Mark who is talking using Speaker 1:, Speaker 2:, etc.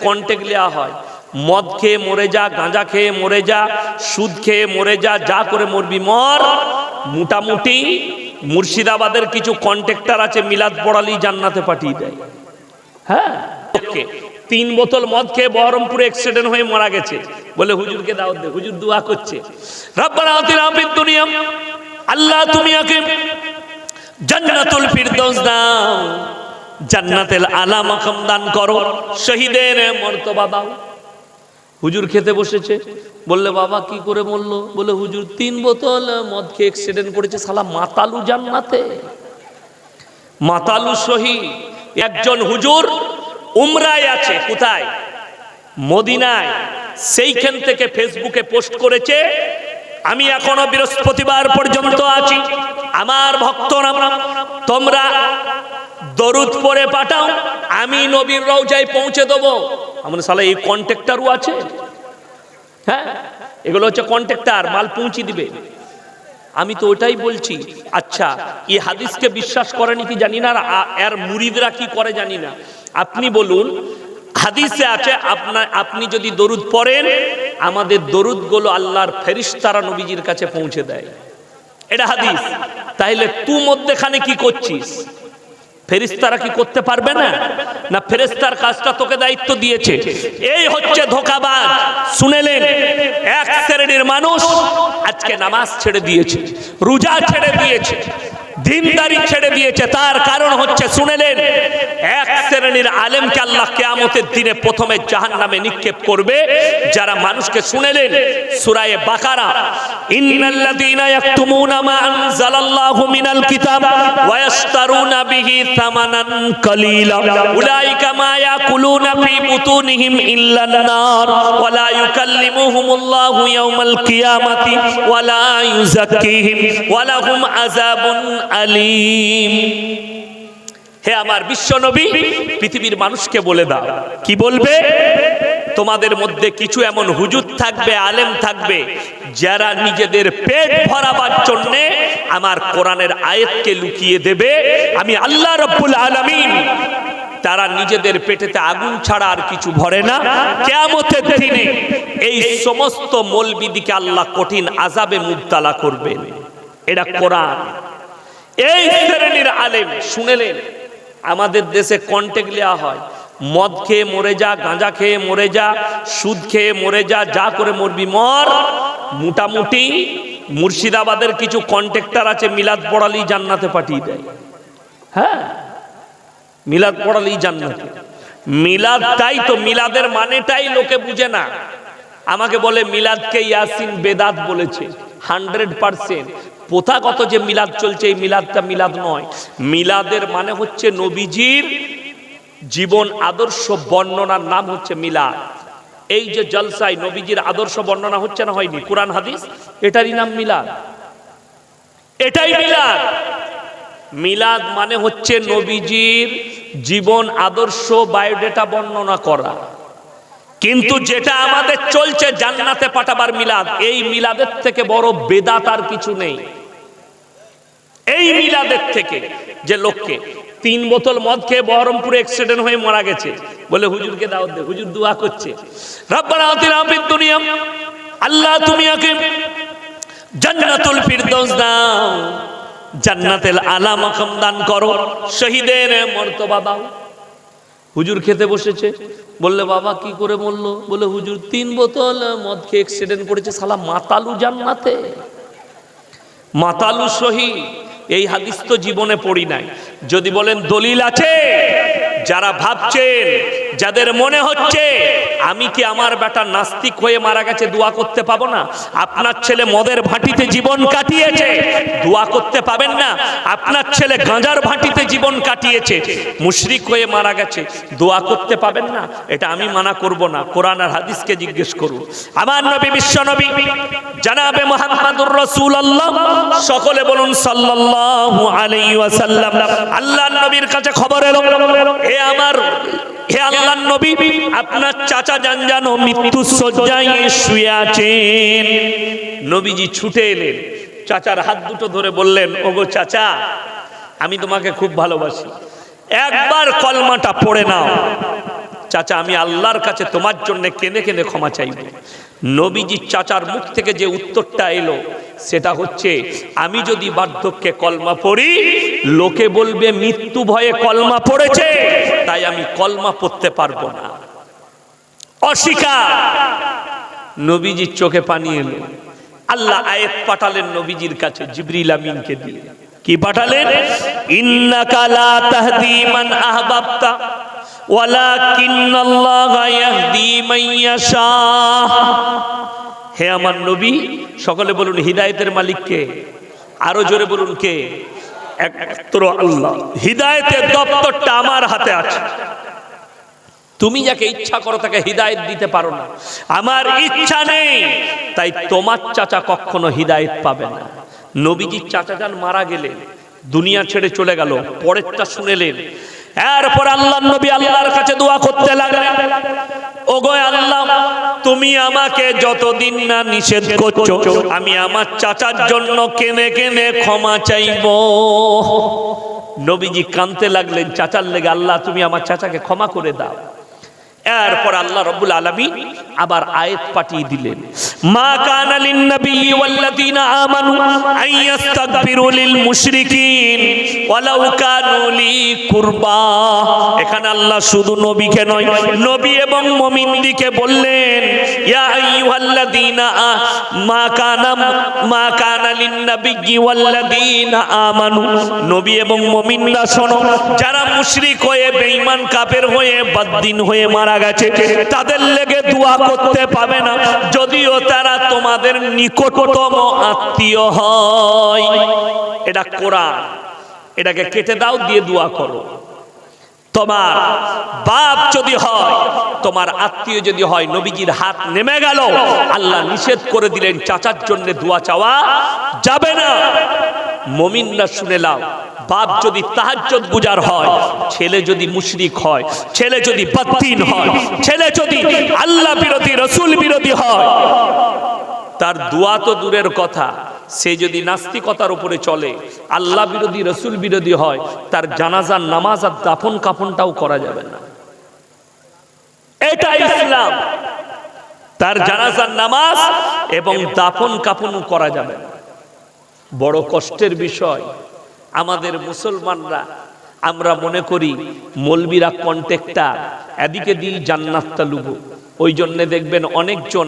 Speaker 1: Contact নেওয়া হয়। মদ খেয়ে মরে যা, গাঁজা খেয়ে মরে যা, সুদ খেয়ে মরে যা যা করে মরবি, মর। মোটামুটি মুর্শিদাবাদের কিছু কন্ট্রাক্টর আছে, মিলাদ পড়ালি জান্নাতে পাঠিয়ে দেয়। হ্যাঁ? ওকে। তিন বোতল মদ খেয়ে বহরমপুরে অ্যাক্সিডেন্ট হয়ে মারা গেছে। বলে হুজুরকে দাওয়াত দে, হুজুর দোয়া করছে। রব্বানা আতিনা ফিদ দুনিয়া, আল্লাহ তুমি ওকে জান্নাতুল ফিরদৌস দাও। জান্নাতেল আলা মাকাম দান করো। শহীদের মর্তবা দাও। হুজুর খেতে বসেছে। বললে বাবা কি করে বলল? বলে হুজুর তিন বোতল মদ খেয়ে অ্যাক্সিডেন্ট করেছে। সালা মাতালু জান্নাতে। মাতালু শহীদ। একজন হুজুর উমরায় আছে। কোথায়? মদিনায়। সেইখান থেকে ফেসবুকে পোস্ট করেছে আমি এখনও বৃহস্পতিবার পর্যন্ত আছি। আমার ভক্তরা তোমরা দরুদ পরে পাঠাও, আমি নবীর রওজায় পৌঁছে দেবো। আমার সালা এই কন্ট্রাক্টারও আছে? হ্যাঁ এগুলো হচ্ছে কন্ট্রাক্টার, মাল পৌঁছে দিবে। আমি তো ওটাই বলছি আচ্ছা এই হাদিসকে বিশ্বাস করেনি কি জানি না, আর এর মুরিদরা কি করে জানি না। আপনি বলুন, হাদিসে আছে আপনার আপনি যদি দরুদ পড়েন, আমাদের দরুদগুলো আল্লাহর ফেরিস্তারা নবীজির কাছে পৌঁছে দেয়। এটা হাদিস। তাইলে তু মধ্যেখানে কি করছিস? ফেরিস্তারা কি করতে পারবে না? না ফেরেস্তার কাজটা তোকে দায়িত্ব দিয়েছে। এই হচ্ছে ধোকাবাজ। শুনেলেন? এক শ্রেণির মানুষ আজকে নামাজ ছেড়ে দিয়েছে, রোজা ছেড়ে দিয়েছে, দিনদারি ছেড়ে দিয়েছে। তার কারণ হচ্ছে, শুনেলেন? এক শ্রেণির আলেমকে আল্লাহ কেয়ামতের দিনে প্রথমে জাহান নামে নিক্ষেপ করবে। যারা মানুষকে শুনেলেন, সুরায়ে বাকারা আলীম। হে আমার বিশ্বনবী পৃথিবীর মানুষকে বলে দাও। কি বলবে? তোমাদের মধ্যে কিছু এমন হুজুর থাকবে, আলেম থাকবে, যারা নিজেদের পেট ভরাবার জন্য আমার কোরআনের আয়াতকে লুকিয়ে দেবে। আমি আল্লাহ রব্বুল আলামিন, তারা নিজেদের পেটেতে আগুন ছাড়া আর কিছু ভরে না। কেয়ামতের দিনে এই সমস্ত মলবিদিকে আল্লাহ কঠিন আজাবে মুবতালা করবেন। এটা কোরআন। এই শ্রেণির আলেম, শুনেলেন আমাদের দেশে কন্টেক্ট নেওয়া হয়। মদ খেয়ে মরে যা, গাঁজা খেয়ে মরে যা, সুদ খেয়ে মরে যা যা করে মরবি, মর। মোটামুটি মুর্শিদাবাদের কিছু কন্ট্রাক্টর আছে, মিলাদ পড়ালি জান্নাতে পাঠিয়ে দেয়। হ্যাঁ মিলাদ পড়ালি জান্নাতে। মিলাদটাই তো, মিলাদের মানেটাই লোকে বুঝে না। আমাকে বলে, মিলাদকে ইয়াসিন বেদাত বলেছে। Hundred percent. প্রথাগত যে মিলাদ চলছে, এই মিলাদটা মিলাদ নয়। মিলাদের মানে হচ্ছে নবীজির জীবন আদর্শ বর্ণনার নাম হচ্ছে মিলাদ। এই যে জলসাই নবীজির আদর্শ বর্ণনা হচ্ছে না হয়নি? কোরআন, হাদিস? এটারই নাম মিলাদ। এটাই মিলাদ। মিলাদ মানে হচ্ছে নবীজির জীবন আদর্শ বায়োডেটা বর্ণনা করা। কিন্তু যেটা আমাদের চলছে, জান্নাতে পাঠাবার মিলাদ। এই মিলাদের থেকে বড় বেদাত আর কিছু নেই। এই মিলাদের থেকে যে লোককে তিন বোতল মদ খেয়ে বহরমপুরে অ্যাক্সিডেন্ট হয়ে মারা গেছে, বলে হুজুরকে দাওয়াত দে, হুজুর দোয়া করছে। রব্বানা আতিনা ফিদ দুনিয়া, আল্লাহ তুমি ওকে জান্নাতুল ফিরদৌস দাও। জান্নাতেল আলা মাকাম দান করো, শহীদের মর্তবা দাও। হুজুর খেতে বসেছে। বললে, বাবা, কি করে বলল? বলে, হুজুর, তিন বোতল মদ খেয়ে এক্সিডেন্ট করেছে সালা মাতালু জান্নাতে। মাতালু সহি, এই হাদিস তো জীবনে পড়ি নাই। যদি বলেন দলিল আছে, যারা ভাবছেন, যাদের মনে হচ্ছে আমি কি আমার বেটা নাস্তিক হয়ে মারা গেছে দোয়া করতে পাবো না? আপনার ছেলে মদের ভাটিতে জীবন কাটিয়েছে, দোয়া করতে পাবেন না? আপনার ছেলে গাঁজার ভাটিতে জীবন কাটিয়েছে, মুশরিক হয়ে মারা গেছে, দোয়া করতে পাবেন না? এটা আমি মানা করব না। কোরআন আর হাদিসকে জিজ্ঞেস করুন। আমার নবী বিশ্ব নবী, জানাবে মোহাম্মদুর রাসূলুল্লাহ, সকলে বলুন সাল্লাল্লাহু আলাইহি ওয়াসাল্লাম, আল্লাহর নবীর কাছে খবর এলো। হে আমার, হে আল্লাহর নবী, আপনার চাচা জান জানো মৃত্যু শয্যায় শুয়ে আছেন। নবীজি ছুটে এলেন। চাচার হাত দুটো ধরে বললেন, ওগো চাচা, আমি তোমাকে খুব ভালোবাসি। একবার কলমাটা পড়ে নাও। চাচা, আমি আল্লাহর কাছে তোমার জন্য কেঁদে কেঁদে ক্ষমা চাইব। নবীজির চাচার মুখ থেকে যে উত্তরটা এলো, সেটা হচ্ছে, আমি যদি বার্ধক্যে কলমা পড়ি, লোকে বলবে মৃত্যু ভয়ে কলমা পড়েছে, তাই আমি কলমা পড়তে পারব না। অস্বীকার। নবীজির চোখে পানি এলো। আল্লাহ আয়াত পাঠালেন নবীজির কাছে, জিবরিল আমিনকে দিয়ে। কি পাঠালেন? ইন্নাকা লা তাহদি মান আহবাবতা, ওয়ালাকিন্নাল্লাহা ইয়াহদি মান ইয়াশা। হে আমার নবী, সকলে বলুন, হিদায়েতের মালিক কে? আরও জোরে বলুন, কে? একমাত্র আল্লাহ। হিদায়েতের দপ্তরটা আমার হাতে আছে। তুমি যাকে ইচ্ছা করো তাকে হৃদায়ত দিতে পারো না। আমার ইচ্ছা নেই, তাই তোমার চাচা কখনো হৃদায়ত পাবে না। নবীজির চাচা যান মারা গেলেন, দুনিয়া ছেড়ে চলে গেল, পরেরটা শুনেলেন। এরপর আল্লাহ নবী আল্লাহর কাছে দোয়া করতে লাগলেন, ওগো আল্লাহ, তুমি আমাকে যতদিন না নিষেধ করছ, আমি আমার চাচার জন্য কেনে কেনে ক্ষমা চাইব। নবীজি কানতে লাগলেন, চাচার লেগে, আল্লাহ, তুমি আমার চাচাকে ক্ষমা করে দাও। এরপর আল্লাহ রব্বুল আলামিন আবার আয়াত পাঠিয়ে দিলেন। মা কানা লিন নবী আমানু আন ইস্তাগফিরু লিল মুশরিকিন ওয়ালাউ কানু লি কুরবা। এখানে আল্লাহ শুধু নবীকে নয়, নবী এবং মুমিনদিকে বললেন, ইয়া মা কানা মা কানা লিন নবী ওয়াল্লাযিনা আমানু। নবী এবং মুমিনরা শোনো, যারা মুশরিক হয়ে, বেঈমান, কাফের হয়ে বদ্দিন হয়ে মারা গেছে। তাদের লেগে দোয়া করতে পাবে না। যদিও তারা তোমাদের নিকটতম আত্মীয় হয়। এটা কোরআন। এটাকে কেটে দাও, দিয়ে দোয়া করো। তোমার বাপ যদি হয়, তোমার আত্মীয় যদি হয়, নবীজির হাত নেমে গেল। আল্লাহ নিষেধ করে দিলেন, চাচার জন্য দোয়া চাওয়া যাবে না। মমিনরা শুনে লাও। বাপ যদি তাহাজ্জুদ গুজার হয়, ছেলে যদি মুশরিক হয়, ছেলে যদি বদ্দিন হয়, ছেলে যদি আল্লাহ বিরোধী, রসুল বিরোধী হয়, তার দোয়া তো দূরের কথা। সে যদি নাস্তিকতার উপরে চলে, আল্লাহ বিরোধী, রসুল বিরোধী হয়, তার জানাজার নামাজ আর দাফন কাফনটাও করা যাবে না। এটা ইসলাম। তার জানাজার নামাজ এবং দাফন কাফন করা যাবে না। বড় কষ্টের বিষয়। আমাদের মুসলমানরা, আমরা মনে করি মলবিরা কন্টেক্টার এদিকে দিই জান্নাতটা লুবো। ওই জন্য দেখবেন অনেকজন